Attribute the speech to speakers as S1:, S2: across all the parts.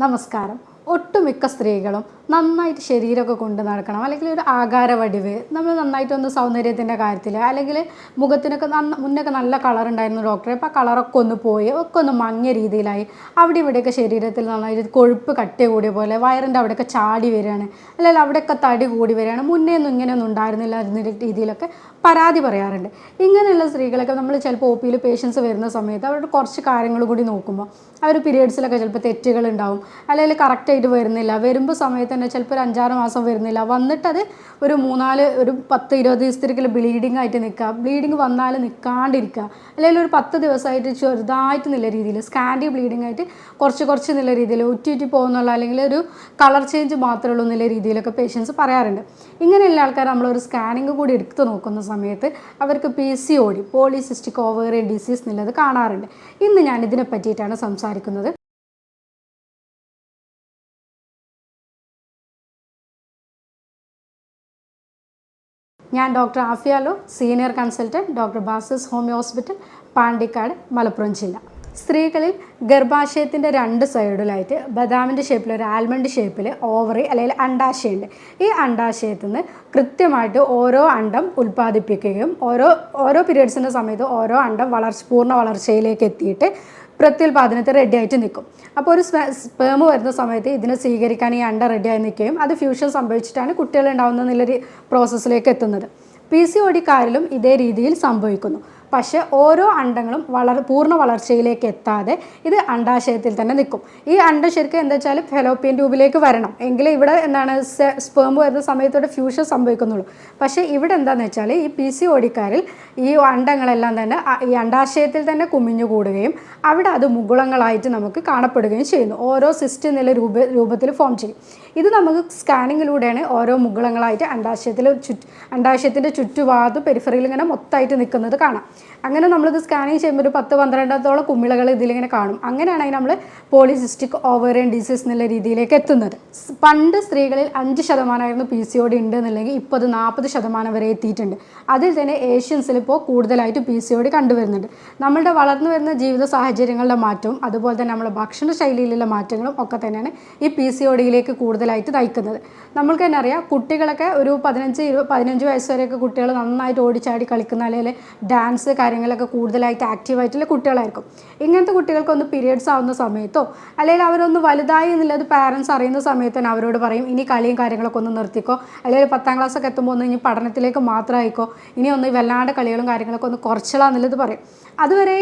S1: നമസ്കാരം. ഒട്ടുമിക്ക സ്ത്രീകളും നന്നായിട്ട് ശരീരമൊക്കെ കൊണ്ട് നടക്കണം. അല്ലെങ്കിൽ ഒരു ആകാര വടിവ്. നമ്മൾ നന്നായിട്ടൊന്ന് സൗന്ദര്യത്തിന്റെ കാര്യത്തിൽ അല്ലെങ്കിൽ മുഖത്തിനൊക്കെ നന്ന മുന്നൊക്കെ നല്ല കളർ ഉണ്ടായിരുന്നു ഡോക്ടറെ അപ്പോൾ ആ കളറൊക്കെ ഒന്ന് പോയി ഒക്കെ ഒന്ന് മങ്ങിയ രീതിയിലായി. അവിടെ ഇവിടെയൊക്കെ ശരീരത്തിൽ നന്നായിട്ട് കൊഴുപ്പ് കട്ടി കൂടിയ പോലെ വയറിന്റെ അവിടെയൊക്കെ ചാടി വരികയാണ്. അല്ലെങ്കിൽ അവിടെയൊക്കെ തടി കൂടി വരികയാണ്. മുന്നേ ഒന്നും ഇങ്ങനെയൊന്നും ഉണ്ടായിരുന്നില്ല എന്ന രീതിയിലൊക്കെ പരാതി പറയാറുണ്ട്. ഇങ്ങനെയുള്ള സ്ത്രീകളൊക്കെ നമ്മൾ ചിലപ്പോൾ ഒ പിയിൽ പേഷ്യൻസ് വരുന്ന സമയത്ത് അവരുടെ കുറച്ച് കാര്യങ്ങൾ കൂടി നോക്കുമ്പോൾ അവർ പീരീഡ്സിലൊക്കെ ചിലപ്പോൾ തെറ്റുകൾ ഉണ്ടാവും. അല്ലെങ്കിൽ കറക്റ്റായിട്ട് വരുന്നില്ല. വരുമ്പോൾ സമയത്ത് തന്നെ ചിലപ്പോൾ ഒരു അഞ്ചാറ് മാസം വരുന്നില്ല. വന്നിട്ടത് ഒരു മൂന്നാൽ ഒരു പത്ത് ഇരുപത് ദിവസത്തിലേക്ക് ബ്ലീഡിങ് ആയിട്ട് നിൽക്കുക ബ്ലീഡിങ് വന്നാൽ നിൽക്കാണ്ടിരിക്കുക അല്ലെങ്കിൽ ഒരു പത്ത് ദിവസമായിട്ട് ചെറുതായിട്ട് നല്ല രീതിയിൽ സ്കാൻഡി ബ്ലീഡിങ് ആയിട്ട് കുറച്ച് കുറച്ച് നല്ല രീതിയിൽ ഉറ്റി ഉറ്റി പോകുന്നുള്ള അല്ലെങ്കിൽ ഒരു കളർ ചേഞ്ച് മാത്രമേ ഉള്ളൂ എന്നുള്ള രീതിയിലൊക്കെ പേഷ്യൻസ് പറയാറുണ്ട്. ഇങ്ങനെയുള്ള ആൾക്കാർ നമ്മളൊരു സ്കാനിങ് കൂടി എടുത്ത് നോക്കുന്ന സമയത്ത് അവർക്ക് P C O D polycystic ovarian disease എന്നുള്ളത് കാണാറുണ്ട്. ഇന്ന് ഞാൻ ഇതിനെ പറ്റിയിട്ടാണ് സംസാരിക്കുന്നത്. ഞാൻ doctor Afiyalu senior consultant doctor Basas homeo hospital Pandikkad Malappuram ജില്ല. സ്ത്രീകളിൽ ഗർഭാശയത്തിന്റെ രണ്ട് സൈഡിലായിട്ട് ബദാമിന്റെ ഷേപ്പിൽ ഒരു ആൽമണ്ട് ഷേപ്പിൽ ഓവറി അല്ലെങ്കിൽ അണ്ടാശയുണ്ട് ഈ അണ്ടാശയത്തിൽ നിന്ന് കൃത്യമായിട്ട് ഓരോ അണ്ടം ഉൽപ്പാദിപ്പിക്കുകയും ഓരോ ഓരോ പീരീഡ്സിന്റെ സമയത്ത് ഓരോ അണ്ടം വളർച്ച പൂർണ വളർച്ചയിലേക്ക് എത്തിയിട്ട് പ്രത്യുൽപാദനത്തിൽ റെഡി ആയിട്ട് നിൽക്കും. അപ്പോൾ ഒരു സ്പേം വരുന്ന സമയത്ത് ഇതിനെ സ്വീകരിക്കാൻ ഈ അണ്ട റെഡി ആയി നിൽക്കുകയും അത് ഫ്യൂഷൻ സംഭവിച്ചിട്ടാണ് കുട്ടികൾ ഉണ്ടാകുന്ന എന്നുള്ളൊരു പ്രോസസ്സിലേക്ക് എത്തുന്നത്. പി സി ഒ ഡിക്കാരിലും ഇതേ രീതിയിൽ സംഭവിക്കുന്നു. പക്ഷേ ഓരോ അണ്ടങ്ങളും വളർ പൂർണ വളർച്ചയിലേക്ക് എത്താതെ ഇത് അണ്ടാശയത്തിൽ തന്നെ നിൽക്കും. ഈ അണ്ട ശരിക്കും എന്താ വെച്ചാൽ ഫെലോപ്പിയൻ ട്യൂബിലേക്ക് വരണം. എങ്കിലേ ഇവിടെ എന്താണ് സ്പേം വരുന്ന സമയത്തോടെ ഫ്യൂഷൻ സംഭവിക്കുന്നുള്ളൂ. പക്ഷേ ഇവിടെ എന്താണെന്ന് വെച്ചാൽ ഈ പി സി ഓടിക്കാരിൽ ഈ അണ്ടങ്ങളെല്ലാം തന്നെ ഈ അണ്ടാശയത്തിൽ തന്നെ കുമിഞ്ഞു കൂടുകയും അവിടെ അത് മുകുളങ്ങളായിട്ട് നമുക്ക് കാണപ്പെടുകയും ചെയ്യുന്നു. ഓരോ സിസ്റ്റ് നില രൂപ രൂപത്തിൽ ഫോം ചെയ്യും. ഇത് നമുക്ക് സ്കാനിങ്ങിലൂടെയാണ് ഓരോ മുകുളങ്ങളായിട്ട് അണ്ടാശയത്തിൽ ചുറ്റ് അണ്ടാശയത്തിന്റെ ചുറ്റുഭാഗത്ത് പെരിഫറിയിൽ ഇങ്ങനെ മൊത്തമായിട്ട് നിൽക്കുന്നത് കാണാം. അങ്ങനെ നമ്മളിത് സ്കാനിങ് ചെയ്യുമ്പോൾ ഒരു പത്ത് പന്ത്രണ്ടത്തോളം കുമിളകൾ ഇതിലിങ്ങനെ കാണും. അങ്ങനെയാണ് അതിന് നമ്മൾ പോളിസിസ്റ്റിക് ഓവറിയൻ ഡിസീസ് എന്നുള്ള രീതിയിലേക്ക് എത്തുന്നത്. പണ്ട് സ്ത്രീകളിൽ അഞ്ച് ശതമാനമായിരുന്നു പി സി ഒ ഡി ഉണ്ട് എന്നുണ്ടെങ്കിൽ ഇപ്പോൾ അത് നാൽപ്പത് ശതമാനം വരെ എത്തിയിട്ടുണ്ട്. അതിൽ തന്നെ ഏഷ്യൻസിൽ ഇപ്പോൾ കൂടുതലായിട്ട് പി സി ഒ ഡി കണ്ടുവരുന്നുണ്ട്. നമ്മളുടെ വളർന്നു വരുന്ന ജീവിത സാഹചര്യങ്ങളുടെ മാറ്റവും അതുപോലെ തന്നെ നമ്മുടെ ഭക്ഷണ ശൈലിയിലുള്ള മാറ്റങ്ങളും ഒക്കെ തന്നെയാണ് ഈ പി സി ഒ ഡിയിലേക്ക് കൂടുതലായിട്ട് നയിക്കുന്നത്. നമ്മൾക്ക് തന്നെ അറിയാം കുട്ടികളൊക്കെ ഒരു പതിനഞ്ച് ഇരുപത് പതിനഞ്ച് വയസ്സ് വരെയൊക്കെ കുട്ടികൾ നന്നായിട്ട് ഓടിച്ചാടി കളിക്കുന്ന അല്ലെങ്കിൽ ഡാൻസ് കാര്യങ്ങളൊക്കെ കൂടുതലായിട്ട് ആക്റ്റീവായിട്ടുള്ള കുട്ടികളായിരിക്കും. ഇങ്ങനത്തെ കുട്ടികൾക്കൊന്ന് പീരിയഡ്സ് ആവുന്ന സമയത്തോ അല്ലെങ്കിൽ അവരൊന്ന് വലുതായി എന്നുള്ളത് പാരൻസ് അറിയുന്ന സമയത്ത് തന്നെ അവരോട് പറയും ഇനി കളിയും കാര്യങ്ങളൊക്കെ ഒന്ന് നിർത്തിക്കോ. അല്ലെങ്കിൽ പത്താം ക്ലാസ്സൊക്കെ എത്തുമ്പോൾ ഒന്ന് ഇനി പഠനത്തിലേക്ക് മാത്രമായിക്കോ ഇനി ഒന്ന് വല്ലാണ്ട് കളികളും കാര്യങ്ങളൊക്കെ ഒന്ന് കുറച്ചിടാന്നുള്ളത് പറയും. അതുവരെ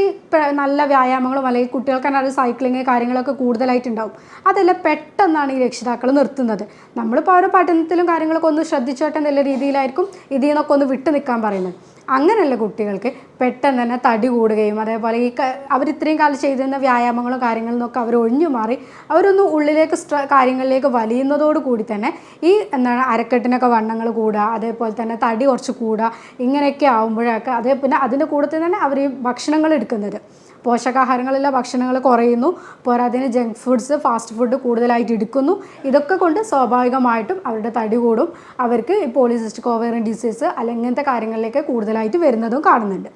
S1: നല്ല വ്യായാമങ്ങളും അല്ലെങ്കിൽ കുട്ടികൾക്ക് തന്നെ അത് സൈക്ലിങ് കാര്യങ്ങളൊക്കെ കൂടുതലായിട്ടുണ്ടാവും. അതെല്ലാം പെട്ടെന്നാണ് ഈ രക്ഷിതാക്കൾ നിർത്തുന്നത്. നമ്മളിപ്പോൾ ഓരോ പഠനത്തിലും കാര്യങ്ങളൊക്കെ ഒന്ന് ശ്രദ്ധിച്ചോട്ടെ എന്നുള്ള രീതിയിലായിരിക്കും ഇതിൽ നിന്നൊക്കെ ഒന്ന് വിട്ടു നിൽക്കാൻ പറയുന്നത്. അങ്ങനെയുള്ള കുട്ടികൾക്ക് പെട്ടെന്ന് തന്നെ തടി കൂടുകയും അതേപോലെ ഈ അവർ ഇത്രയും കാലം ചെയ്തിരുന്ന വ്യായാമങ്ങളും കാര്യങ്ങളും നിന്നൊക്കെ അവർ ഒഴിഞ്ഞു മാറി അവരൊന്ന് ഉള്ളിലേക്ക് കാര്യങ്ങളിലേക്ക് വലിയുന്നതോട് കൂടി തന്നെ ഈ എന്താണ് അരക്കെട്ടിനൊക്കെ വണ്ണങ്ങൾ കൂടുക അതേപോലെ തന്നെ തടി കുറച്ച് കൂടുക ഇങ്ങനെയൊക്കെ ആകുമ്പോഴൊക്കെ അതേ പിന്നെ അതിന്റെ കൂടെ തന്നെ അവർ ഈ ഭക്ഷണങ്ങൾ എടുക്കുന്നത്. പോഷകാഹാരങ്ങളുള്ള ഭക്ഷണങ്ങൾ കുറയുന്നു. പോരാതിന് ജങ്ക് ഫുഡ്സ് ഫാസ്റ്റ് ഫുഡ് കൂടുതലായിട്ട് എടുക്കുന്നു. ഇതൊക്കെ കൊണ്ട് സ്വാഭാവികമായിട്ടും അവരുടെ തടി കൂടും. അവർക്ക് ഈ പോളിസിസ്റ്റിക് ഓവേറിയൻ ഡിസീസ് അല്ലെങ്കിൽ ഇങ്ങനത്തെ കാര്യങ്ങളിലേക്ക് കൂടുതലായിട്ട് വരുന്നതും കാണുന്നുണ്ട്.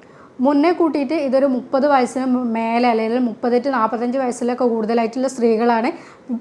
S1: മുന്നേ കൂട്ടിയിട്ട് ഇതൊരു മുപ്പത് വയസ്സിന് മേലെ അല്ലെങ്കിൽ മുപ്പത് ടു നാൽപ്പത്തഞ്ച് വയസ്സിലൊക്കെ കൂടുതലായിട്ടുള്ള സ്ത്രീകളാണ്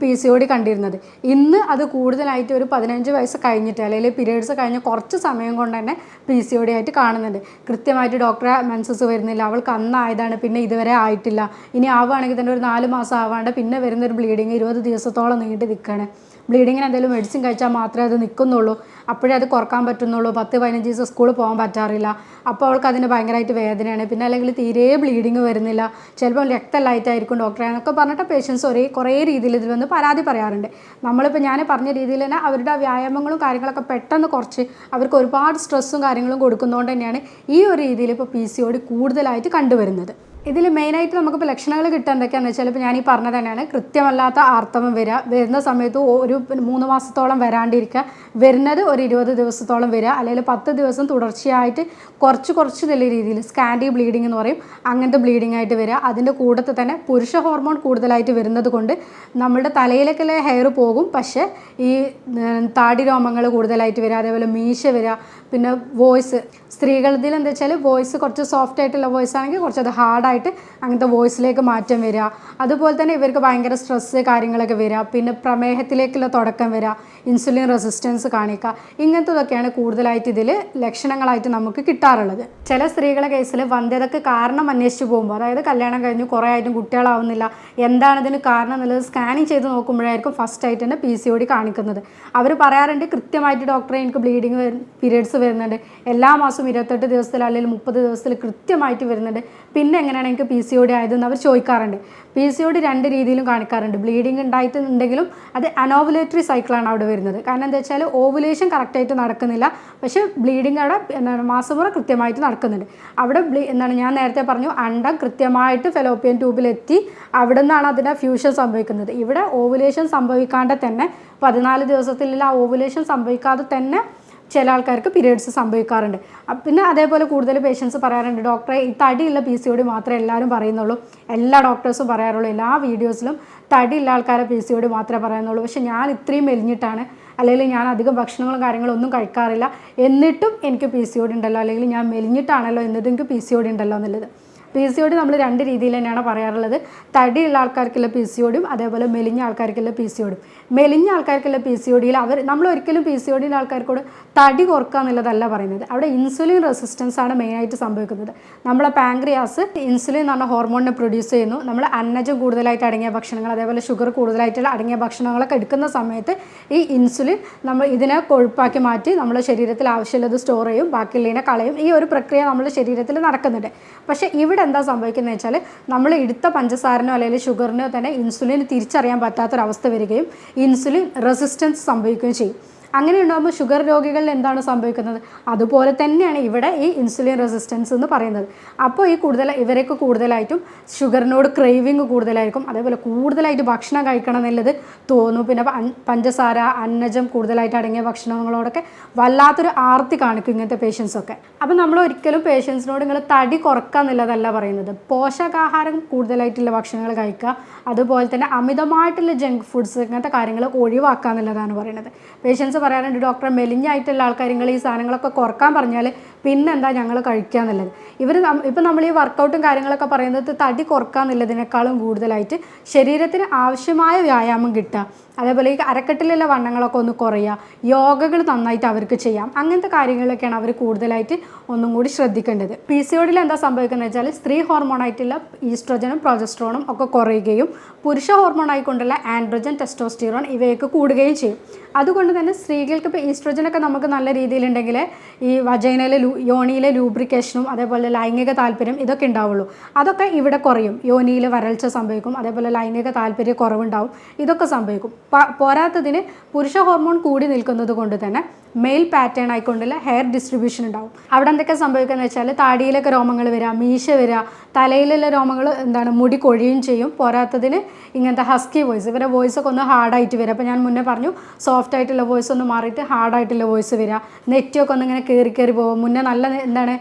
S1: പി സി ഒ ഡി കണ്ടിരുന്നത്. ഇന്ന് അത് കൂടുതലായിട്ട് ഒരു പതിനഞ്ച് വയസ്സ് കഴിഞ്ഞിട്ട് അല്ലെങ്കിൽ പീരീഡ്സ് കഴിഞ്ഞ കുറച്ച് സമയം കൊണ്ട് തന്നെ പി സി ഒ ഡി ആയിട്ട് കാണുന്നുണ്ട്. കൃത്യമായിട്ട് ഡോക്ടറെ മെൻസസ് വരുന്നില്ല. അവൾക്ക് അന്നായതാണ് പിന്നെ ഇതുവരെ ആയിട്ടില്ല. ഇനി ആവുകയാണെങ്കിൽ തന്നെ ഒരു നാല് മാസം ആവാണ്ട് പിന്നെ വരുന്നൊരു ബ്ലീഡിങ് ഇരുപത് ദിവസത്തോളം നീണ്ടു നിൽക്കുകയാണ്. ബ്ലീഡിങ്ങിന് എന്തെങ്കിലും മെഡിസിൻ കഴിച്ചാൽ മാത്രമേ അത് നിൽക്കുന്നുള്ളൂ. അപ്പോഴേ അത് കുറയ്ക്കാൻ പറ്റുന്നുള്ളൂ. പത്ത് പതിനഞ്ച് ദിവസം സ്കൂളിൽ പോകാൻ പറ്റാറില്ല. അപ്പോൾ അവൾക്ക് അതിന് ഭയങ്കരമായിട്ട് വേദനയാണ്. പിന്നെ അല്ലെങ്കിൽ തീരെ ബ്ലീഡിങ് വരുന്നില്ല. ചിലപ്പോൾ രക്തമല്ലായിട്ടായിരിക്കും ഡോക്ടറെ എന്നൊക്കെ പറഞ്ഞിട്ട് പേഷ്യൻസ് ഒരേ കുറേ രീതിയിൽ ഇതിൽ വന്ന് പരാതി പറയാറുണ്ട്. നമ്മളിപ്പോൾ ഞാൻ പറഞ്ഞ രീതിയിൽ തന്നെ അവരുടെ വ്യായാമങ്ങളും കാര്യങ്ങളൊക്കെ പെട്ടെന്ന് കുറച്ച് അവർക്ക് ഒരുപാട് സ്ട്രെസ്സും കാര്യങ്ങളും കൊടുക്കുന്നതുകൊണ്ട് തന്നെയാണ് ഈ ഒരു രീതിയിൽ ഇപ്പോൾ പി സി കൂടുതലായിട്ട് കണ്ടുവരുന്നത്. ഇതിൽ മെയിനായിട്ട് നമുക്കിപ്പോൾ ലക്ഷണങ്ങൾ കിട്ടുക എന്തൊക്കെയാണെന്ന് വെച്ചാൽ ഇപ്പോൾ ഞാൻ ഈ പറഞ്ഞത് തന്നെയാണ്. കൃത്യമല്ലാത്ത ആർത്തവം വരിക വരുന്ന സമയത്ത് ഒരു മൂന്ന് മാസത്തോളം വരാണ്ടിരിക്കുക. വരുന്നത് ഒരു ഇരുപത് ദിവസത്തോളം വരിക അല്ലെങ്കിൽ പത്ത് ദിവസം തുടർച്ചയായിട്ട് കുറച്ച് കുറച്ച് നല്ല രീതിയിൽ സ്കാൻഡി ബ്ലീഡിംഗ് എന്ന് പറയും. അങ്ങനത്തെ ബ്ലീഡിംഗ് ആയിട്ട് വരിക അതിന്റെ കൂട്ടത്തിൽ തന്നെ പുരുഷ ഹോർമോൺ കൂടുതലായിട്ട് വരുന്നത് കൊണ്ട് നമ്മുടെ തലയിലേക്കുള്ള ഹെയർ പോകും. പക്ഷേ ഈ താടി രോമങ്ങൾ കൂടുതലായിട്ട് വരിക അതേപോലെ മീശ വരിക പിന്നെ വോയിസ് സ്ത്രീകളിൽ എന്താ വെച്ചാൽ വോയിസ് കുറച്ച് സോഫ്റ്റ് ആയിട്ടുള്ള വോയിസ് ആണെങ്കിൽ കുറച്ച് അത് ഹാർഡ് ഓവറായിട്ട് അങ്ങനത്തെ വോയിസിലേക്ക് മാറ്റം വരിക. അതുപോലെ തന്നെ ഇവർക്ക് ഭയങ്കര സ്ട്രെസ്സ് കാര്യങ്ങളൊക്കെ വരിക. പിന്നെ പ്രമേഹത്തിലേക്കുള്ള തുടക്കം വരിക. ഇൻസുലിൻ റെസിസ്റ്റൻസ് കാണിക്കുക. ഇങ്ങനത്തതൊക്കെയാണ് കൂടുതലായിട്ട് ഇതിൽ ലക്ഷണങ്ങളായിട്ട് നമുക്ക് കിട്ടാറുള്ളത്. ചില സ്ത്രീകളെ കേസിൽ വന്ധ്യതക്ക് കാരണം അന്വേഷിച്ച് പോകുമ്പോൾ അതായത് കല്യാണം കഴിഞ്ഞ് കുറേ ആയിട്ടും കുട്ടികളാവുന്നില്ല. എന്താണ് ഇതിന് കാരണം എന്നുള്ളത് സ്കാനിങ് ചെയ്ത് നോക്കുമ്പോഴായിരിക്കും ഫസ്റ്റ് ആയിട്ട് തന്നെ പി സി ഒ ഡി കാണിക്കുന്നത്. അവർ പറയാറുണ്ട് കൃത്യമായിട്ട് ഡോക്ടറെ എനിക്ക് ബ്ലീഡിങ് പീരീഡ്സ് വരുന്നുണ്ട്. എല്ലാ മാസവും ഇരുപത്തെട്ട് ദിവസത്തിൽ അല്ലെങ്കിൽ മുപ്പത് ദിവസത്തിൽ കൃത്യമായിട്ട് വരുന്നുണ്ട്. പിന്നെ എങ്ങനെയാണ് എനിക്ക് പി സി ഒ ഡി ആയതെന്ന് അവർ ചോദിക്കാറുണ്ട്. പി സി ഒ ഡി രണ്ട് രീതിയിലും കാണിക്കാറുണ്ട്. ബ്ലീഡിങ് ഉണ്ടായിട്ടുണ്ടെങ്കിലും അത് അനോവുലേറ്ററി സൈക്കിളാണ് അവിടെ വരുന്നത്. കാരണം എന്താ വെച്ചാൽ ഓവുലേഷൻ കറക്റ്റായിട്ട് നടക്കുന്നില്ല. പക്ഷേ ബ്ലീഡിങ് അവിടെ എന്താണ് മാസമുറ കൃത്യമായിട്ട് നടക്കുന്നുണ്ട്. അവിടെ ബ്ലീ എന്താണ് ഞാൻ നേരത്തെ പറഞ്ഞു അണ്ടം കൃത്യമായിട്ട് ഫെലോപ്പിയൻ ട്യൂബിലെത്തി അവിടെ നിന്നാണ് അതിന്റെ ഫ്യൂഷൻ സംഭവിക്കുന്നത്. ഇവിടെ ഓവുലേഷൻ സംഭവിക്കാണ്ട് തന്നെ പതിനാല് ദിവസത്തിലുള്ള ആ ഓവുലേഷൻ സംഭവിക്കാതെ തന്നെ ചില ആൾക്കാർക്ക് പീരിയഡ്സ് സംഭവിക്കാറുണ്ട്. പിന്നെ അതേപോലെ കൂടുതൽ പേഷ്യൻസ് പറയാറുണ്ട് ഡോക്ടറെ ഈ തടിയുള്ള പി സി ഒ ഡി മാത്രമേ എല്ലാവരും പറയുന്നുള്ളൂ. എല്ലാ ഡോക്ടേഴ്സും പറയാറുള്ളൂ. എല്ലാ വീഡിയോസിലും തടിയുള്ള ആൾക്കാരെ പി സി ഒ ഡി മാത്രമേ പറയുന്നുള്ളൂ. പക്ഷേ ഞാൻ ഇത്രയും മെലിഞ്ഞിട്ടാണ്. അല്ലെങ്കിൽ ഞാൻ അധികം ഭക്ഷണങ്ങളും കാര്യങ്ങളും ഒന്നും കഴിക്കാറില്ല. എന്നിട്ടും എനിക്ക് പി സി ഒ ഡി ഉണ്ടല്ലോ. അല്ലെങ്കിൽ ഞാൻ മെലിഞ്ഞിട്ടാണല്ലോ എന്നിട്ടും എനിക്ക് പി സി ഒ ഡി ഉണ്ടല്ലോ എന്നുള്ളത്. പി സി ഒ നമ്മൾ രണ്ട് രീതിയിൽ തന്നെയാണ് പറയാറുള്ളത്. തടിയുള്ള ആൾക്കാർക്കുള്ള പി സി ഒടിയും അതേപോലെ മെലിഞ്ഞ ആൾക്കാർക്കുള്ള പി സി ഒടിയും മെലിഞ്ഞ ആൾക്കാർക്കുള്ള പി സി ഒടിയിൽ അവർ നമ്മൾ ഒരിക്കലും പി സി ഒടിയുടെ ആൾക്കാർക്കോട് തടി കുറക്കുക എന്നുള്ളതല്ല പറയുന്നത്. അവിടെ ഇൻസുലിൻ റെസിസ്റ്റൻസ് ആണ് മെയിനായിട്ട് സംഭവിക്കുന്നത്. നമ്മളെ പാങ്ക്രിയാസ് ഇൻസുലിൻ എന്ന് പറഞ്ഞ ഹോർമോണിനെ പ്രൊഡ്യൂസ് ചെയ്യുന്നു. നമ്മൾ അന്നജം കൂടുതലായിട്ട് അടങ്ങിയ ഭക്ഷണങ്ങൾ അതേപോലെ ഷുഗർ കൂടുതലായിട്ടുള്ള അടങ്ങിയ ഭക്ഷണങ്ങളൊക്കെ എടുക്കുന്ന സമയത്ത് ഈ ഇൻസുലിൻ നമ്മൾ ഇതിനെ കൊഴുപ്പാക്കി മാറ്റി നമ്മുടെ ശരീരത്തിൽ ആവശ്യമുള്ളത് സ്റ്റോർ ചെയ്യും ബാക്കിയുള്ളതിനെ കളയും. ഈ ഒരു പ്രക്രിയ നമ്മുടെ ശരീരത്തിൽ നടക്കുന്നുണ്ട്. പക്ഷേ ഇവിടെ എന്താ സംഭവിക്കുന്നത് വെച്ചാൽ നമ്മൾ എടുത്ത പഞ്ചസാരനോ അല്ലെങ്കിൽ ഷുഗറിനോ തന്നെ ഇൻസുലിൻ തിരിച്ചറിയാൻ പറ്റാത്തൊരവസ്ഥ വരികയും ഇൻസുലിൻ റെസിസ്റ്റൻസ് സംഭവിക്കുകയും ചെയ്യും. അങ്ങനെ ഉണ്ടാകുമ്പോൾ ഷുഗർ രോഗികളിൽ എന്താണ് സംഭവിക്കുന്നത്? അതുപോലെ തന്നെയാണ് ഇവിടെ ഈ ഇൻസുലിൻ റെസിസ്റ്റൻസ് എന്ന് പറയുന്നത്. അപ്പോൾ ഈ കൂടുതൽ ഇവരൊക്കെ കൂടുതലായിട്ടും ഷുഗറിനോട് ക്രേവിങ് കൂടുതലായിരിക്കും. അതേപോലെ കൂടുതലായിട്ട് ഭക്ഷണം കഴിക്കണം എന്നുള്ളത് തോന്നും. പിന്നെ പഞ്ചസാര അന്നജം കൂടുതലായിട്ട് അടങ്ങിയ ഭക്ഷണങ്ങളോടൊക്കെ വല്ലാത്തൊരു ആർത്തി കാണിക്കും ഇങ്ങനത്തെ പേഷ്യൻസൊക്കെ. അപ്പോൾ നമ്മൾ ഒരിക്കലും പേഷ്യൻസിനോട് നിങ്ങൾ തടി കുറക്കുക എന്നുള്ളതല്ല പറയുന്നത്. പോഷകാഹാരം കൂടുതലായിട്ടുള്ള ഭക്ഷണങ്ങൾ കഴിക്കുക. അതുപോലെ തന്നെ അമിതമായിട്ടുള്ള ജങ്ക് ഫുഡ്സ് ഇങ്ങനത്തെ കാര്യങ്ങൾ ഒഴിവാക്കുക എന്നുള്ളതാണ് പറയുന്നത്. പേഷ്യൻസ് പറയാറുണ്ട് ഡോക്ടറെ മെലിഞ്ഞായിട്ടുള്ള ആൾക്കാർ ഈ സാധനങ്ങളൊക്കെ കുറയ്ക്കാൻ പറഞ്ഞാൽ പിന്നെന്താ ഞങ്ങൾ കഴിക്കുക എന്നുള്ളത് ഇവർ ഇപ്പം നമ്മൾ ഈ വർക്കൗട്ടും കാര്യങ്ങളൊക്കെ പറയുന്നത് തടി കുറക്കുക എന്നുള്ളതിനേക്കാളും കൂടുതലായിട്ട് ശരീരത്തിന് ആവശ്യമായ വ്യായാമം കിട്ടുക. അതേപോലെ ഈ അരക്കെട്ടിലുള്ള വണ്ണങ്ങളൊക്കെ ഒന്ന് കുറയുക. യോഗകൾ നന്നായിട്ട് അവർക്ക് ചെയ്യാം. അങ്ങനത്തെ കാര്യങ്ങളൊക്കെയാണ് അവർ കൂടുതലായിട്ട് ഒന്നും കൂടി ശ്രദ്ധിക്കേണ്ടത്. പി സി ഒഡിൽ എന്താ സംഭവിക്കുന്നത് വെച്ചാൽ സ്ത്രീ ഹോർമോണായിട്ടുള്ള ഈസ്ട്രോജനും പ്രൊജസ്ട്രോണും ഒക്കെ കുറയുകയും പുരുഷ ഹോർമോണായിക്കൊണ്ടുള്ള ആൻഡ്രോജൻ ടെസ്റ്റോസ്റ്റിറോൺ ഇവയൊക്കെ കൂടുകയും ചെയ്യും. അതുകൊണ്ട് തന്നെ സ്ത്രീകൾക്ക് ഇപ്പോൾ ഈസ്ട്രോജനൊക്കെ നമുക്ക് നല്ല രീതിയിലുണ്ടെങ്കിൽ ഈ വജൈനയിലെ ലൂ യോനിയിലെ ലൂബ്രിക്കേഷനും അതേപോലെ ലൈംഗിക താല്പര്യം ഇതൊക്കെ ഉണ്ടാവുള്ളൂ. അതൊക്കെ ഇവിടെ കുറയും. യോനിയിൽ വരൾച്ച സംഭവിക്കും അതേപോലെ ലൈംഗിക താല്പര്യ കുറവുണ്ടാവും ഇതൊക്കെ സംഭവിക്കും. പോരാത്തതിന് പുരുഷ ഹോർമോൺ കൂടി നിൽക്കുന്നത് കൊണ്ട് തന്നെ മെയിൽ പാറ്റേൺ ആയിക്കൊണ്ടുള്ള ഹെയർ ഡിസ്ട്രിബ്യൂഷൻ ഉണ്ടാവും. അവിടെ എന്തൊക്കെ സംഭവിക്കുന്നത് വെച്ചാൽ താടിയിലൊക്കെ രോമങ്ങൾ വരിക മീശ വരിക തലയിലുള്ള രോമങ്ങൾ എന്താണ് മുടി കൊഴിയും ചെയ്യും. പോരാത്തതിന് ഇങ്ങനത്തെ ഹസ്കി വോയിസ് ഇവരെ വോയിസ് ഒക്കെ ഒന്ന് ഹാർഡായിട്ട് വരിക അപ്പോൾ ഞാൻ മുന്നേ പറഞ്ഞു സോഫ്റ്റ് ആയിട്ടുള്ള വോയിസ് ഒന്ന് മാറിയിട്ട് ഹാർഡായിട്ടുള്ള വോയിസ് വരിക നെറ്റിയൊക്കെ ഒന്ന് ഇങ്ങനെ കയറി കയറി പോകും. മുന്നേ നല്ല എന്താണ്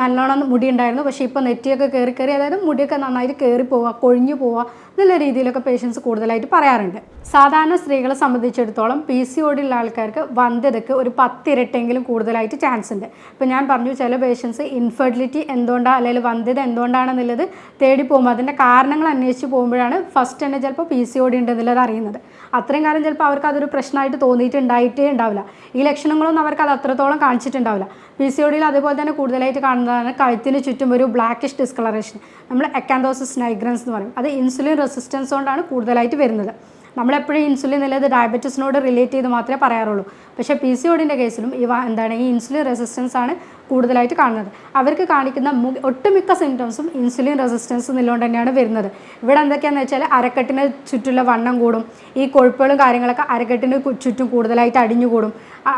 S1: നല്ലോണം മുടി ഉണ്ടായിരുന്നു പക്ഷേ ഇപ്പോൾ നെറ്റിയൊക്കെ കയറി കയറി അതായത് മുടിയൊക്കെ നന്നായിട്ട് കയറി പോവുക കൊഴിഞ്ഞു പോവുക എന്നുള്ള രീതിയിലൊക്കെ പേഷ്യൻസ് കൂടുതലായിട്ട് പറയാറുണ്ട്. സാധാരണ സ്ത്രീകളെ സംബന്ധിച്ചിടത്തോളം പി സി ഉള്ള ആൾക്കാർക്ക് വന്ധ്യതയ്ക്ക് ഒരു പത്തിരട്ടെങ്കിലും കൂടുതലായിട്ട് ചാൻസ് ഉണ്ട്. ഇപ്പോൾ ഞാൻ പറഞ്ഞു ചില പേഷ്യൻസ് ഇൻഫെർട്ടിലിറ്റി എന്തുകൊണ്ടാണ് അല്ലെങ്കിൽ വന്ധ്യത എന്തുകൊണ്ടാണെന്നുള്ളത് തേടി പോകുമ്പോൾ അതിന്റെ കാരണങ്ങൾ അന്വേഷിച്ച് പോകുമ്പോഴാണ് ഫസ്റ്റ് തന്നെ ചിലപ്പോൾ പി സി ഡി ഉണ്ടെന്നുള്ളത് അറിയുന്നത്. അത്രയും കാലം ചിലപ്പോൾ അവർക്ക് അതൊരു പ്രശ്നമായിട്ട് തോന്നിയിട്ടുണ്ടായിട്ടേ ഉണ്ടാവില്ല. ഈ ലക്ഷണങ്ങളൊന്നും അവർക്ക് അത് അത്രത്തോളം കാണിച്ചിട്ടുണ്ടാവില്ല. പി സി ഒടിയിൽ അതുപോലെ തന്നെ കൂടുതലായിട്ട് കാണുന്നതാണ് കഴുത്തിന് ചുറ്റും ഒരു ബ്ലാക്കിഷ് ഡിസ്കളറേഷൻ നമ്മൾ എക്കാന്തോസിസ് നൈഗ്രൻസ് എന്ന് പറയും. അത് ഇൻസുലിൻ റെസിസ്റ്റൻസ് കൊണ്ടാണ് കൂടുതലായിട്ട് വരുന്നത്. നമ്മളെപ്പോഴും ഇൻസുലിൻ എന്നുള്ളത് ഡയബറ്റീസിനോട് റിലേറ്റ് ചെയ്ത് മാത്രമേ പറയാറുള്ളൂ. പക്ഷേ പി സി ഒഡിന്റെ കേസിലും ഇവ എന്താണ് ഈ ഇൻസുലിൻ റെസിസ്റ്റൻസ് ആണ് കൂടുതലായിട്ട് കാണുന്നത്. അവർക്ക് കാണിക്കുന്ന ഒട്ടുമിക്ക സിംറ്റംസും ഇൻസുലിൻ റെസിസ്റ്റൻസ് നിന്നുകൊണ്ട് തന്നെയാണ് വരുന്നത്. ഇവിടെ എന്തൊക്കെയാണെന്ന് വെച്ചാൽ അരക്കെട്ടിന് ചുറ്റുള്ള വണ്ണം കൂടും. ഈ കൊഴുപ്പുകളും കാര്യങ്ങളൊക്കെ അരക്കെട്ടിന് ചുറ്റും കൂടുതലായിട്ട് അടിഞ്ഞുകൂടും.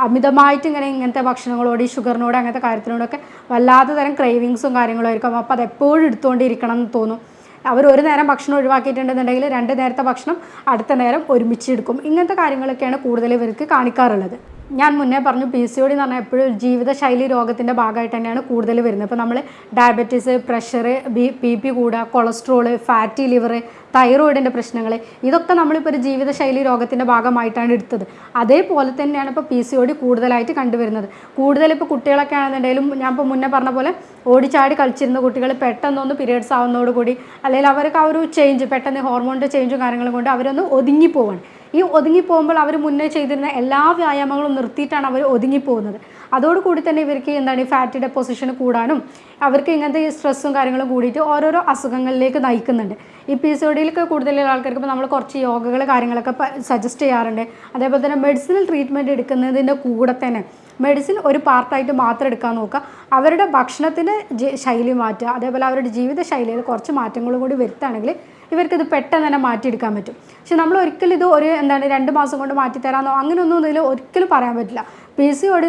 S1: അമിതമായിട്ട് ഇങ്ങനെ ഇങ്ങനത്തെ ഭക്ഷണങ്ങളോട് ഈ ഷുഗറിനോട് അങ്ങനത്തെ കാര്യത്തിനോടൊക്കെ വല്ലാത്ത തരം ക്രേവിങ്സും കാര്യങ്ങളും ആയിരിക്കും. അപ്പോൾ അത് എപ്പോഴും എടുത്തുകൊണ്ടിരിക്കണം എന്ന് തോന്നും. അവർ ഒരു നേരം ഭക്ഷണം ഒഴിവാക്കിയിട്ടുണ്ടെന്നുണ്ടെങ്കിൽ രണ്ട് നേരത്തെ ഭക്ഷണം അടുത്ത നേരം ഒരുമിച്ച് എടുക്കും. ഇങ്ങനത്തെ കാര്യങ്ങളൊക്കെയാണ് കൂടുതൽ ഇവർക്ക് കാണിക്കാറുള്ളത്. ഞാൻ മുന്നേ പറഞ്ഞു പി സി ഒ ഡി എന്ന് പറഞ്ഞാൽ എപ്പോഴും ജീവിതശൈലി രോഗത്തിന്റെ ഭാഗമായിട്ട് തന്നെയാണ് കൂടുതൽ വരുന്നത്. ഇപ്പോൾ നമ്മൾ diabetes pressure B P P കൂടുക കൊളസ്ട്രോൾ ഫാറ്റി ലിവർ തൈറോയിഡിന്റെ പ്രശ്നങ്ങൾ ഇതൊക്കെ നമ്മളിപ്പോൾ ഒരു ജീവിതശൈലി രോഗത്തിന്റെ ഭാഗമായിട്ടാണ് എടുത്തത്. അതേപോലെ തന്നെയാണ് ഇപ്പോൾ പി സി ഒ ഡി കൂടുതലായിട്ട് കണ്ടുവരുന്നത്. കൂടുതൽ ഇപ്പോൾ കുട്ടികളൊക്കെ ആണെന്നുണ്ടെങ്കിലും ഞാൻ ഇപ്പോൾ മുന്നേ പറഞ്ഞ പോലെ ഓടിച്ചാടി കളിച്ചിരുന്ന കുട്ടികൾ പെട്ടെന്നൊന്ന് പീരീഡ്സ് ആവുന്നതോടുകൂടി അല്ലെങ്കിൽ അവർക്ക് ആ ഒരു ചേഞ്ച് പെട്ടെന്ന് ഹോർമോണിന്റെ ചേഞ്ചും കാര്യങ്ങളും കൊണ്ട് അവരൊന്ന് ഒതുങ്ങിപ്പോവാണ് ഈ ഒതുങ്ങിപ്പോകുമ്പോൾ അവർ മുന്നേ ചെയ്തിരുന്ന എല്ലാ വ്യായാമങ്ങളും നിർത്തിയിട്ടാണ് അവർ ഒതുങ്ങിപ്പോകുന്നത്. അതോടുകൂടി തന്നെ ഇവർക്ക് എന്താണ് ഈ ഫാറ്റ് ഡെപ്പോസിഷൻ കൂടാനും അവർക്ക് ഇങ്ങനത്തെ ഈ സ്ട്രെസ്സും കാര്യങ്ങളും കൂടിയിട്ട് ഓരോരോ അസുഖങ്ങളിലേക്ക് നയിക്കുന്നുണ്ട്. ഈ പി സി ഒ ഡിയിലൊക്കെ കൂടുതലുള്ള ആൾക്കാർക്ക് ഇപ്പോൾ നമ്മൾ കുറച്ച് യോഗകൾ കാര്യങ്ങളൊക്കെ സജസ്റ്റ് ചെയ്യാറുണ്ട്. അതേപോലെ തന്നെ മെഡിസിനൽ ട്രീറ്റ്മെന്റ് എടുക്കുന്നതിന്റെ കൂടെ തന്നെ മെഡിസിൻ ഒരു പാർട്ടായിട്ട് മാത്രം എടുക്കാൻ നോക്കുക. അവരുടെ ഭക്ഷണത്തിന്റെ ശൈലി മാറ്റുക. അതേപോലെ അവരുടെ ജീവിത ശൈലിയിൽ കുറച്ച് മാറ്റങ്ങളും കൂടി വരുത്തുകയാണെങ്കിൽ ഇവർക്കിത് പെട്ടെന്ന് തന്നെ മാറ്റിയെടുക്കാൻ പറ്റും. പക്ഷെ നമ്മൾ ഒരിക്കലും ഇത് ഒരു എന്താണ് രണ്ട് മാസം കൊണ്ട് മാറ്റിത്തരാമെന്നോ അങ്ങനെയൊന്നും ഇതിൽ ഒരിക്കലും പറയാൻ പറ്റില്ല. പി സി ഒ ഡി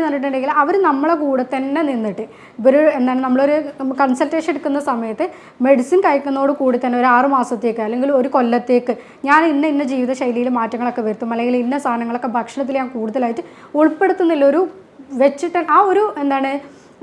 S1: അവർ നമ്മളെ കൂടെ തന്നെ നിന്നിട്ട് ഇവർ എന്താണ് നമ്മളൊരു കൺസൾട്ടേഷൻ എടുക്കുന്ന സമയത്ത് മെഡിസിൻ കഴിക്കുന്നതോട് കൂടി തന്നെ ഒരു ആറ് മാസത്തേക്ക് അല്ലെങ്കിൽ ഒരു കൊല്ലത്തേക്ക് ഞാൻ ഇന്ന ഇന്ന ജീവിതശൈലിയിൽ മാറ്റങ്ങളൊക്കെ വരുത്തും അല്ലെങ്കിൽ ഇന്ന സാധനങ്ങളൊക്കെ ഭക്ഷണത്തിൽ ഞാൻ കൂടുതലായിട്ട് ഉൾപ്പെടുത്തുന്നില്ല. ഒരു വെച്ചിട്ട് ആ ഒരു എന്താണ്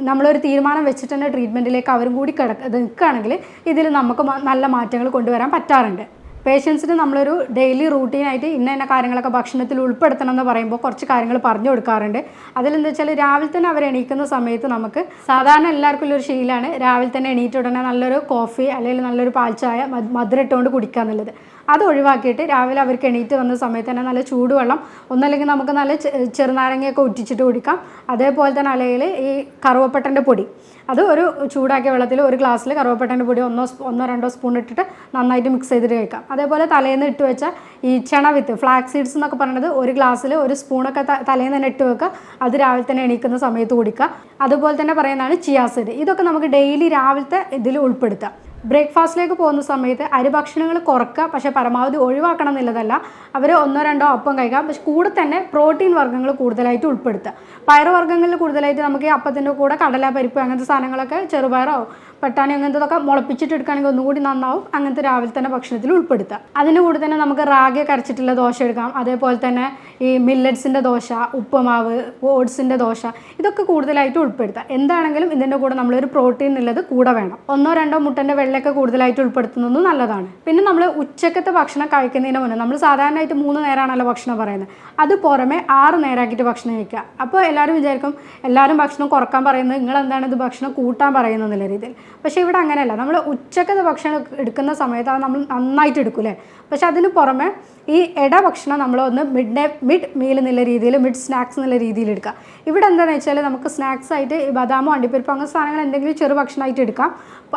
S1: നമ്മളൊരു തീരുമാനം വെച്ചിട്ട് തന്നെ ട്രീറ്റ്മെന്റിലേക്ക് അവരും കൂടി കിടക്ക നിൽക്കുകയാണെങ്കിൽ ഇതിൽ നമുക്ക് നല്ല മാറ്റങ്ങൾ കൊണ്ടുവരാൻ പറ്റാറുണ്ട്. പേഷ്യൻസിന് നമ്മളൊരു ഡെയിലി റൂട്ടീനായിട്ട് ഇന്ന ഇന്ന കാര്യങ്ങളൊക്കെ ഭക്ഷണത്തിൽ ഉൾപ്പെടുത്തണം എന്ന് പറയുമ്പോൾ കുറച്ച് കാര്യങ്ങൾ പറഞ്ഞു കൊടുക്കാറുണ്ട്. അതിലെന്താ വെച്ചാൽ രാവിലെ തന്നെ അവർ എണീക്കുന്ന സമയത്ത് നമുക്ക് സാധാരണ എല്ലാവർക്കും ഉള്ളൊരു ശീലമാണ് രാവിലെ തന്നെ എണീറ്റ ഉടനെ നല്ലൊരു കോഫി അല്ലെങ്കിൽ നല്ലൊരു പാൽച്ചായ മധ് മധുരം ഇട്ടുകൊണ്ട് കുടിക്കുക എന്നുള്ളത്. അത് ഒഴിവാക്കിയിട്ട് രാവിലെ അവർക്ക് എണീറ്റ് വന്ന സമയത്ത് തന്നെ നല്ല ചൂടുവെള്ളം ഒന്നല്ലെങ്കിൽ നമുക്ക് നല്ല ചെറുനാരങ്ങയൊക്കെ ഉറ്റിച്ചിട്ട് കുടിക്കാം. അതേപോലെ തന്നെ അല്ലെങ്കിൽ ഈ കറുവപ്പട്ടന്റെ പൊടി. അത് ഒരു ചൂടാക്കിയ വെള്ളത്തിൽ ഒരു ഗ്ലാസ്സിൽ കറുവപ്പട്ടന്റെ പൊടി ഒന്നോ ഒന്നോ രണ്ടോ സ്പൂൺ ഇട്ടിട്ട് നന്നായിട്ട് മിക്സ് ചെയ്തിട്ട് കഴിക്കാം. അതേപോലെ തലേന്ന് ഇട്ട് വെച്ച ഈ ചണവിത്ത് ഫ്ലാക്സ് സീഡ്സ് എന്നൊക്കെ പറയുന്നത് ഒരു ഗ്ലാസ്സിൽ ഒരു സ്പൂണൊക്കെ തലേന്ന് തന്നെ ഇട്ട് വെക്കുക. അത് രാവിലെ തന്നെ എണീക്കുന്ന സമയത്ത് കുടിക്കുക. അതുപോലെ തന്നെ പറയുന്നതാണ് ചിയാസിഡ് ഇതൊക്കെ നമുക്ക് ഡെയിലി രാവിലത്തെ ഇതിൽ ഉൾപ്പെടുത്താം. ബ്രേക്ക്ഫാസ്റ്റിലേക്ക് പോകുന്ന സമയത്ത് അരിഭക്ഷണങ്ങൾ കുറക്കുക പക്ഷേ പരമാവധി ഒഴിവാക്കണം എന്നുള്ളതല്ല. അവർ ഒന്നോ രണ്ടോ അപ്പം കഴിക്കാം. പക്ഷെ കൂടെ തന്നെ പ്രോട്ടീൻ വർഗങ്ങൾ കൂടുതലായിട്ട് ഉൾപ്പെടുത്തുക. പയറുവർഗങ്ങളിൽ കൂടുതലായിട്ട് നമുക്ക് ഈ അപ്പത്തിന്റെ കൂടെ കടല പരിപ്പ് അങ്ങനത്തെ സാധനങ്ങളൊക്കെ ചെറുപയറോ പട്ടാണി അങ്ങനത്തതൊക്കെ മുളപ്പിച്ചിട്ട് എടുക്കുകയാണെങ്കിൽ ഒന്നുകൂടി നന്നാവും. അങ്ങനത്തെ രാവിലെ തന്നെ ഭക്ഷണത്തിൽ ഉൾപ്പെടുത്തുക അതിന്റെ കൂടെ തന്നെ നമുക്ക് റാഗി കരച്ചിട്ടുള്ള ദോശ എടുക്കാം. അതേപോലെ തന്നെ ഈ മില്ലറ്റ്സിന്റെ ദോശ ഉപ്പുമാവ് ഓട്സിന്റെ ദോശ ഇതൊക്കെ കൂടുതലായിട്ട് ഉൾപ്പെടുത്താം. എന്താണെങ്കിലും ഇതിന്റെ കൂടെ നമ്മളൊരു പ്രോട്ടീൻ ഉള്ളത് കൂടെ വേണം. ഒന്നോ രണ്ടോ മുട്ടന്റെ വെള്ളയൊക്കെ കൂടുതലായിട്ട് ഉൾപ്പെടുത്തുന്നത് നല്ലതാണ്. പിന്നെ നമ്മൾ ഉച്ചക്കത്തെ ഭക്ഷണം കഴിക്കുന്നതിന് മുന്നേ നമ്മൾ സാധാരണയായിട്ട് മൂന്ന് നേരമാണല്ലോ ഭക്ഷണം പറയുന്നത്. അത് പുറമെ ആറ് നേരമാക്കിയിട്ട് ഭക്ഷണം കഴിക്കുക. അപ്പോൾ എല്ലാവരും വിചാരിക്കും എല്ലാവരും ഭക്ഷണം കുറയ്ക്കാൻ പറയുന്നത് നിങ്ങൾ എന്താണ് ഇത് ഭക്ഷണം കൂട്ടാൻ പറയുന്നത് എന്നുള്ള രീതിയിൽ. പക്ഷേ ഇവിടെ അങ്ങനെയല്ല. നമ്മൾ ഉച്ചക്കത്തെ ഭക്ഷണം എടുക്കുന്ന സമയത്ത് അത് നമ്മൾ നന്നായിട്ട് എടുക്കൂലേ? പക്ഷേ അതിന് പുറമെ ഈ ഇട ഭക്ഷണം നമ്മൾ ഒന്ന് മിഡ് ഡേ മിഡ് മീൽ എന്നുള്ള രീതിയിൽ മിഡ് സ്നാക്സ് എന്നുള്ള രീതിയിൽ എടുക്കുക. ഇവിടെ എന്താണെന്ന് വെച്ചാൽ നമുക്ക് സ്നാക്സ് ആയിട്ട് ബദാമോ അണ്ടിപ്പരിപ്പോ അങ്ങനെ സാധനങ്ങൾ എന്തെങ്കിലും ചെറു ഭക്ഷണമായിട്ട് എടുക്കാം.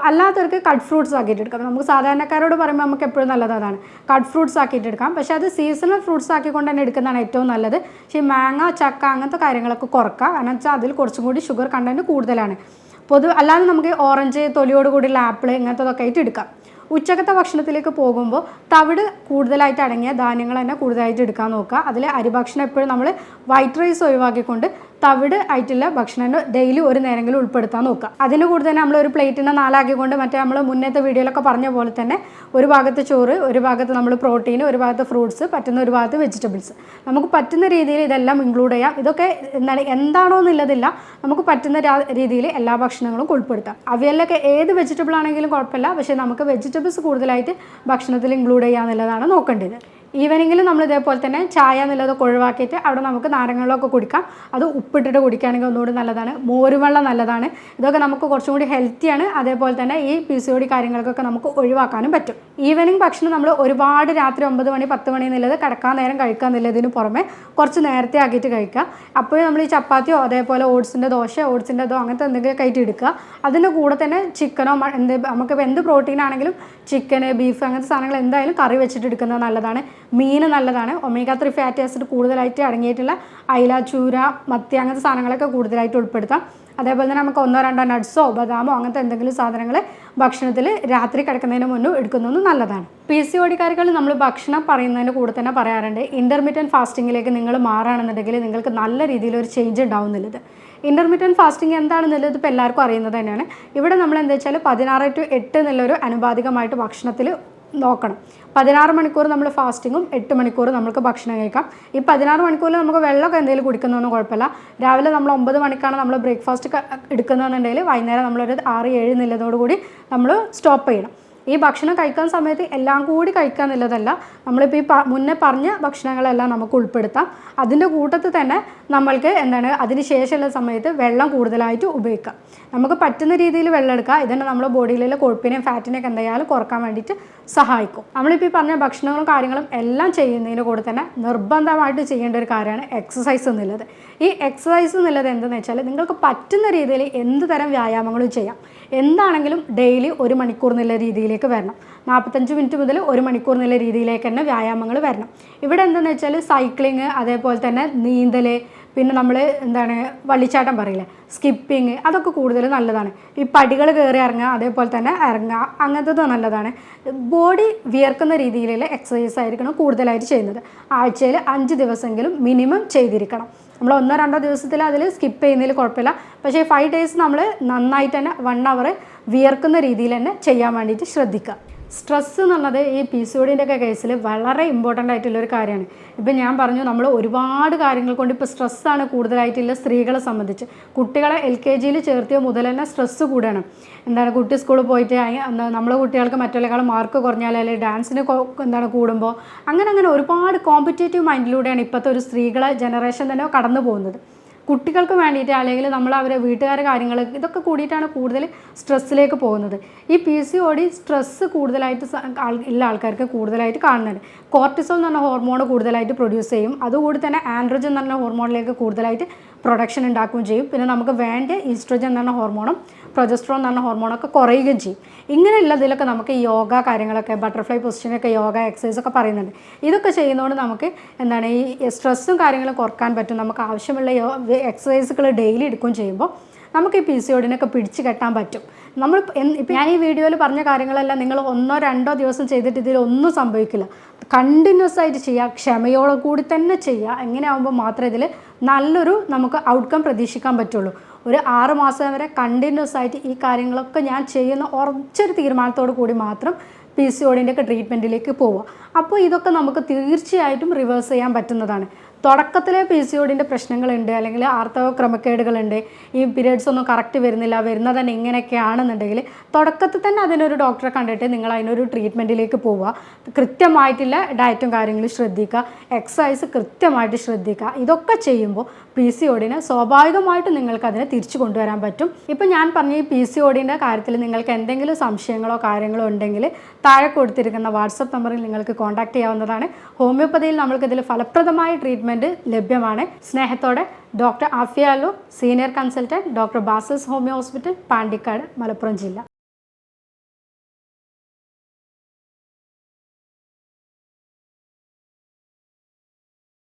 S1: അല്ലാത്തവർക്ക് കട്ട് ഫ്രൂട്ട്സ് ആക്കിയിട്ട് എടുക്കാം. നമുക്ക് സാധാരണക്കാരോട് പറയുമ്പോൾ നമുക്ക് എപ്പോഴും നല്ലത് അതാണ്. കട്ട് ഫ്രൂട്ട്സ് ആക്കിയിട്ട് എടുക്കാം. പക്ഷേ അത് സീസണൽ ഫ്രൂട്ട്സ് ആക്കിക്കൊണ്ട് തന്നെ എടുക്കുന്നതാണ് ഏറ്റവും നല്ലത്. പക്ഷേ മാങ്ങ ചക്ക അങ്ങനത്തെ കാര്യങ്ങളൊക്കെ കുറക്കുക. കാരണം വെച്ചാൽ അതിൽ കുറച്ചും കൂടി ഷുഗർ കണ്ടന്റ് കൂടുതലാണ്. പൊതു അല്ലാതെ നമുക്ക് ഓറഞ്ച് തൊലിയോട് കൂടിയുള്ള ആപ്പിൾ ഇങ്ങനത്തതൊക്കെ ആയിട്ട് എടുക്കാം. ഉച്ചക്കത്തെ ഭക്ഷണത്തിലേക്ക് പോകുമ്പോൾ തവിട് കൂടുതലായിട്ട് അടങ്ങിയ ധാന്യങ്ങൾ തന്നെ കൂടുതലായിട്ട് എടുക്കാൻ നോക്കുക. അതിൽ അരിഭക്ഷണം എപ്പോഴും നമ്മൾ വൈറ്റ് റൈസ് ഒഴിവാക്കിക്കൊണ്ട് തവിട് ആയിട്ടുള്ള ഭക്ഷണം ഡെയിലി ഒരു നേരമെങ്കിലും ഉൾപ്പെടുത്താൻ നോക്കുക. അതിന് കൂടുതൽ നമ്മൾ ഒരു പ്ലേറ്റിനെ നാലാക്കിക്കൊണ്ട് മറ്റേ നമ്മൾ മുന്നത്തെ വീഡിയോയിലൊക്കെ പറഞ്ഞ പോലെ തന്നെ ഒരു ഭാഗത്ത് ചോറ് ഒരു ഭാഗത്ത് നമ്മൾ പ്രോട്ടീൻ ഒരു ഭാഗത്ത് ഫ്രൂട്ട്സ് പറ്റുന്ന ഒരു ഭാഗത്ത് വെജിറ്റബിൾസ് നമുക്ക് പറ്റുന്ന രീതിയിൽ ഇതെല്ലാം ഇൻക്ലൂഡ് ചെയ്യാം. ഇതൊക്കെ എന്താണ് എന്താണോ എന്നുള്ളതില്ല നമുക്ക് പറ്റുന്ന രീതിയിൽ എല്ലാ ഭക്ഷണങ്ങളും ഉൾപ്പെടുത്താം. അവിയലിലൊക്കെ ഏത് വെജിറ്റബിൾ ആണെങ്കിലും കുഴപ്പമില്ല. പക്ഷേ നമുക്ക് വെജിറ്റബിൾസ് കൂടുതലായിട്ട് ഭക്ഷണത്തിൽ ഇൻക്ലൂഡ് ചെയ്യുക എന്നുള്ളതാണ് നോക്കേണ്ടത്. ഈവനിങ്ങിൽ നമ്മൾ ഇതേപോലെ തന്നെ ചായ എന്നുള്ളതൊക്കെ ഒഴിവാക്കിയിട്ട് അവിടെ നമുക്ക് നാരങ്ങളൊക്കെ കുടിക്കാം. അത് ഉപ്പിട്ടിട്ട് കുടിക്കുകയാണെങ്കിൽ ഒന്നുകൂടി നല്ലതാണ്. മോരുവെള്ളം നല്ലതാണ്. ഇതൊക്കെ നമുക്ക് കുറച്ചും കൂടി ഹെൽത്തിയാണ് അതേപോലെ തന്നെ ഈ പി സി കാര്യങ്ങൾക്കൊക്കെ നമുക്ക് ഒഴിവാക്കാനും പറ്റും. ഈവനിങ് ഭക്ഷണം നമ്മൾ ഒരുപാട് രാത്രി ഒമ്പത് മണി പത്ത് മണി എന്നുള്ളത് കിടക്കാൻ നേരം കഴിക്കുക എന്നുള്ളതിന് പുറമെ കുറച്ച് നേരത്തെ ആക്കിയിട്ട് കഴിക്കുക. അപ്പോഴും നമ്മൾ ഈ ചപ്പാത്തിയോ അതേപോലെ ഓട്സിന്റെ ദോശ ഓട്സിന്റെ ഇതോ അങ്ങനത്തെ എന്തെങ്കിലും ആയിട്ട് എടുക്കുക. അതിന്റെ കൂടെ തന്നെ ചിക്കനോ എന്ത് നമുക്ക് എന്ത് പ്രോട്ടീൻ ആണെങ്കിലും ചിക്കന് ബീഫ് അങ്ങനത്തെ സാധനങ്ങൾ എന്തായാലും കറി വെച്ചിട്ട് എടുക്കുന്നത് നല്ലതാണ്. മീൻ നല്ലതാണ്. ഒമേഗ ത്രീ ഫാറ്റി ആസിഡ് കൂടുതലായിട്ട് അടങ്ങിയിട്ടുള്ള അയില ചൂര മത്തി അങ്ങനത്തെ സാധനങ്ങളൊക്കെ കൂടുതലായിട്ട് ഉൾപ്പെടുത്താം. അതേപോലെ തന്നെ നമുക്ക് ഒന്നോ രണ്ടോ നട്ട്സോ ബദാമോ അങ്ങനത്തെ എന്തെങ്കിലും സാധനങ്ങൾ ഭക്ഷണത്തിൽ രാത്രി കിടക്കുന്നതിന് മുന്നേ എടുക്കുന്നത് നല്ലതാണ്. പി സി ഓടിക്കാരികൾ നമ്മൾ ഭക്ഷണം പറയുന്നതിന് കൂടെ തന്നെ പറയാറുണ്ട്. ഇന്റർമീഡിയറ്റ് ഫാസ്റ്റിങ്ങിലേക്ക് നിങ്ങൾ മാറുകയാണെന്നുണ്ടെങ്കിൽ നിങ്ങൾക്ക് നല്ല രീതിയിൽ ഒരു ചേഞ്ച് ഉണ്ടാവുന്നില്ലത് ഇന്റർമീഡിയറ്റ് ഫാസ്റ്റിംഗ് എന്താണെന്നുള്ളത് ഇപ്പോൾ എല്ലാവർക്കും അറിയുന്നത് തന്നെയാണ്. ഇവിടെ നമ്മൾ എന്താ വെച്ചാൽ പതിനാറ് ടു എട്ട് എന്നുള്ളൊരു അനുപാതികമായിട്ട് ഭക്ഷണത്തിൽ നോക്കണം. പതിനാറ് മണിക്കൂർ നമ്മൾ ഫാസ്റ്റിങ്ങും എട്ട് മണിക്കൂർ നമുക്ക് ഭക്ഷണം കഴിക്കാം. ഈ പതിനാറ് മണിക്കൂറിൽ നമുക്ക് വെള്ളമൊക്കെ എന്തെങ്കിലും കുടിക്കുന്നതൊന്നും കുഴപ്പമില്ല. രാവിലെ നമ്മൾ ഒമ്പത് മണിക്കാണ് നമ്മൾ ബ്രേക്ക്ഫാസ്റ്റ് എടുക്കുന്നതെന്നുണ്ടെങ്കിൽ വൈകുന്നേരം നമ്മളൊരു ആറ് ഏഴ് നിലതോടുകൂടി നമ്മൾ സ്റ്റോപ്പ് ചെയ്യണം. ഈ ഭക്ഷണം കഴിക്കുന്ന സമയത്ത് എല്ലാം കൂടി കഴിക്കുക എന്നുള്ളതല്ല നമ്മളിപ്പോൾ ഈ മുന്നേ പറഞ്ഞ ഭക്ഷണങ്ങളെല്ലാം നമുക്ക് ഉൾപ്പെടുത്താം. അതിന്റെ കൂട്ടത്തിൽ തന്നെ നമ്മൾക്ക് എന്താണ് അതിന് ശേഷമുള്ള സമയത്ത് വെള്ളം കൂടുതലായിട്ട് ഉപയോഗിക്കാം. നമുക്ക് പറ്റുന്ന രീതിയിൽ വെള്ളം എടുക്കുക. ഇതന്നെ നമ്മുടെ ബോഡിയിലുള്ള കൊഴുപ്പിനെയും ഫാറ്റിനെയൊക്കെ എന്തായാലും കുറയ്ക്കാൻ വേണ്ടിയിട്ട് സഹായിക്കും. നമ്മളിപ്പോൾ ഈ പറഞ്ഞ ഭക്ഷണങ്ങളും കാര്യങ്ങളും എല്ലാം ചെയ്യുന്നതിന് കൂടെ തന്നെ നിർബന്ധമായിട്ട് ചെയ്യേണ്ട ഒരു കാര്യമാണ് എക്സസൈസ് എന്നുള്ളത്. ഈ എക്സസൈസ് എന്നുള്ളത് എന്തെന്ന് വെച്ചാൽ നിങ്ങൾക്ക് പറ്റുന്ന രീതിയിൽ എന്ത് തരം വ്യായാമങ്ങളും ചെയ്യാം. എന്താണെങ്കിലും ഡെയിലി ഒരു മണിക്കൂർ എന്നുള്ള രീതിയിലേക്ക് വരണം. നാൽപ്പത്തഞ്ച് മിനിറ്റ് മുതൽ ഒരു മണിക്കൂർ എന്നുള്ള രീതിയിലേക്ക് തന്നെ വ്യായാമങ്ങൾ വരണം. ഇവിടെ എന്താണെന്ന് വെച്ചാൽ സൈക്ലിങ് അതേപോലെ തന്നെ നീന്തൽ പിന്നെ നമ്മൾ എന്താണ് വള്ളിച്ചാട്ടം പറയില്ല? സ്കിപ്പിങ് അതൊക്കെ കൂടുതൽ നല്ലതാണ്. ഈ പടികൾ കയറി ഇറങ്ങുക അതേപോലെ തന്നെ ഇറങ്ങുക അങ്ങനത്തത് നല്ലതാണ്. ബോഡി വിയർക്കുന്ന രീതിയിലുള്ള എക്സസൈസ് ആയിരിക്കണം കൂടുതലായിട്ട് ചെയ്യുന്നത്. ആഴ്ചയിൽ അഞ്ച് ദിവസമെങ്കിലും മിനിമം ചെയ്തിരിക്കണം. നമ്മൾ ഒന്നോ രണ്ടോ ദിവസത്തിൽ അതിൽ സ്കിപ്പ് ചെയ്യുന്നതിൽ കുഴപ്പമില്ല. പക്ഷേ ഫൈവ് ഡേയ്സ് നമ്മൾ നന്നായിട്ട് തന്നെ വൺ അവർ വിയർക്കുന്ന രീതിയിൽ തന്നെ ചെയ്യാൻ വേണ്ടിയിട്ട് ശ്രദ്ധിക്കുക. സ്ട്രെസ്സ് എന്നുള്ളത് ഈ പി സി ഒടിന്റെ ഒക്കെ കേസിൽ വളരെ ഇമ്പോർട്ടന്റ് ആയിട്ടുള്ള ഒരു കാര്യമാണ്. ഇപ്പം ഞാൻ പറഞ്ഞു നമ്മൾ ഒരുപാട് കാര്യങ്ങൾ കൊണ്ട് ഇപ്പോൾ സ്ട്രെസ്സാണ് കൂടുതലായിട്ടുള്ള സ്ത്രീകളെ സംബന്ധിച്ച്. കുട്ടികളെ എൽ കെ ജിയിൽ ചേർത്തിയ മുതൽ തന്നെ സ്ട്രെസ്സ് കൂടണം. എന്താണ് കുട്ടി സ്കൂളിൽ പോയിട്ട് നമ്മളെ കുട്ടികൾക്ക് മറ്റുള്ള മാർക്ക് കുറഞ്ഞാൽ അല്ലെങ്കിൽ ഡാൻസിന് എന്താണ് കൂടുമ്പോൾ അങ്ങനെ അങ്ങനെ ഒരുപാട് കോമ്പറ്റേറ്റീവ് മൈൻഡിലൂടെയാണ് ഇപ്പോഴത്തെ ഒരു സ്ത്രീകളെ ജനറേഷൻ തന്നെ കടന്നു പോകുന്നത് കുട്ടികൾക്ക് വേണ്ടിയിട്ട് അല്ലെങ്കിൽ നമ്മൾ അവരെ വീട്ടുകാരുടെ കാര്യങ്ങൾ ഇതൊക്കെ കൂടിയിട്ടാണ് കൂടുതൽ സ്ട്രെസ്സിലേക്ക് പോകുന്നത്. ഈ പി സി ഓടി സ്ട്രെസ്സ് കൂടുതലായിട്ട് ഉള്ള ആൾക്കാർക്ക് കൂടുതലായിട്ട് കാണുന്നുണ്ട്. കോർട്ടിസോൾ എന്ന് പറഞ്ഞ ഹോർമോൺ കൂടുതലായിട്ട് പ്രൊഡ്യൂസ് ചെയ്യും. അതുകൂടി തന്നെ ആൻഡ്രോജൻ എന്ന് പറഞ്ഞ ഹോർമോണിലേക്ക് കൂടുതലായിട്ട് പ്രൊഡക്ഷൻ ഉണ്ടാക്കുകയും ചെയ്യും. പിന്നെ നമുക്ക് വേണ്ട ഈസ്ട്രോജൻ എന്ന് പറഞ്ഞ ഹോർമോണും പ്രൊജസ്ട്രോൺ എന്ന് പറഞ്ഞ ഹോർമോണൊക്കെ കുറയുകയും ചെയ്യും. ഇങ്ങനെയുള്ള ഇതിലൊക്കെ നമുക്ക് യോഗ കാര്യങ്ങളൊക്കെ ബട്ടർഫ്ലൈ പൊസിഷനൊക്കെ യോഗ എക്സസൈസ് ഒക്കെ പറയുന്നുണ്ട്. ഇതൊക്കെ ചെയ്യുന്നതുകൊണ്ട് നമുക്ക് എന്താണ് ഈ സ്ട്രെസ്സും കാര്യങ്ങളും കുറയ്ക്കാൻ പറ്റും. നമുക്ക് ആവശ്യമുള്ള എക്സസൈസുകൾ ഡെയിലി എടുക്കുകയും ചെയ്യുമ്പോൾ നമുക്ക് ഈ പി സി ഒടിനൊക്കെ പിടിച്ചു കെട്ടാൻ പറ്റും. നമ്മൾ ഇപ്പം ഞാൻ ഈ വീഡിയോയിൽ പറഞ്ഞ കാര്യങ്ങളെല്ലാം നിങ്ങൾ ഒന്നോ രണ്ടോ ദിവസം ചെയ്തിട്ട് ഇതിൽ ഒന്നും സംഭവിക്കില്ല. കണ്ടിന്യൂസ് ആയിട്ട് ചെയ്യുക ക്ഷമയോടെ കൂടി തന്നെ ചെയ്യുക എങ്ങനെ ആകുമ്പോൾ മാത്രമേ ഇതിൽ നല്ലൊരു നമുക്ക് ഔട്ട്കം പ്രതീക്ഷിക്കാൻ പറ്റുള്ളൂ. ഒരു ആറ് മാസം വരെ കണ്ടിന്യൂസ് ആയിട്ട് ഈ കാര്യങ്ങളൊക്കെ ഞാൻ ചെയ്യുന്ന ഉറച്ചൊരു തീരുമാനത്തോടു കൂടി മാത്രം പി സി ഒടിന്റെ ട്രീറ്റ്മെന്റിലേക്ക് പോവുക അപ്പോൾ ഇതൊക്കെ നമുക്ക് തീർച്ചയായിട്ടും റിവേഴ്സ് ചെയ്യാൻ പറ്റുന്നതാണ്. തുടക്കത്തിലെ പി സി ഒടിന്റെ പ്രശ്നങ്ങളുണ്ട് അല്ലെങ്കിൽ ആർത്തവ ക്രമക്കേടുകളുണ്ട് ഈ പീരീഡ്സ് ഒന്നും കറക്റ്റ് വരുന്നില്ല വരുന്നത് തന്നെ ഇങ്ങനെയൊക്കെയാണെന്നുണ്ടെങ്കിൽ തുടക്കത്തിൽ തന്നെ അതിനൊരു ഡോക്ടറെ കണ്ടിട്ട് നിങ്ങൾ അതിനൊരു ട്രീറ്റ്മെന്റിലേക്ക് പോവുക. കൃത്യമായിട്ടുള്ള ഡയറ്റും കാര്യങ്ങളും ശ്രദ്ധിക്കുക. എക്സസൈസ് കൃത്യമായിട്ട് ശ്രദ്ധിക്കുക. ഇതൊക്കെ ചെയ്യുമ്പോൾ പി സി ഒടിനെ സ്വാഭാവികമായിട്ടും നിങ്ങൾക്ക് അതിനെ തിരിച്ചു കൊണ്ടുവരാൻ പറ്റും. ഇപ്പം ഞാൻ പറഞ്ഞ ഈ പി സി ഒടിന്റെ കാര്യത്തിൽ നിങ്ങൾക്ക് എന്തെങ്കിലും സംശയങ്ങളോ കാര്യങ്ങളോ ഉണ്ടെങ്കിൽ താഴെ കൊടുത്തിരിക്കുന്ന വാട്സപ്പ് നമ്പറിൽ നിങ്ങൾക്ക് കോൺടാക്ട് ചെയ്യാവുന്നതാണ്. ഹോമിയോപ്പതിയിൽ നമ്മൾക്കിതിൽ ഫലപ്രദമായ ട്രീറ്റ്മെന്റ് ലഭ്യമാണ്. സ്നേഹത്തോടെ doctor Afiyalu senior consultant doctor Basas homeo hospital Pandikkad Malappuram ജില്ല.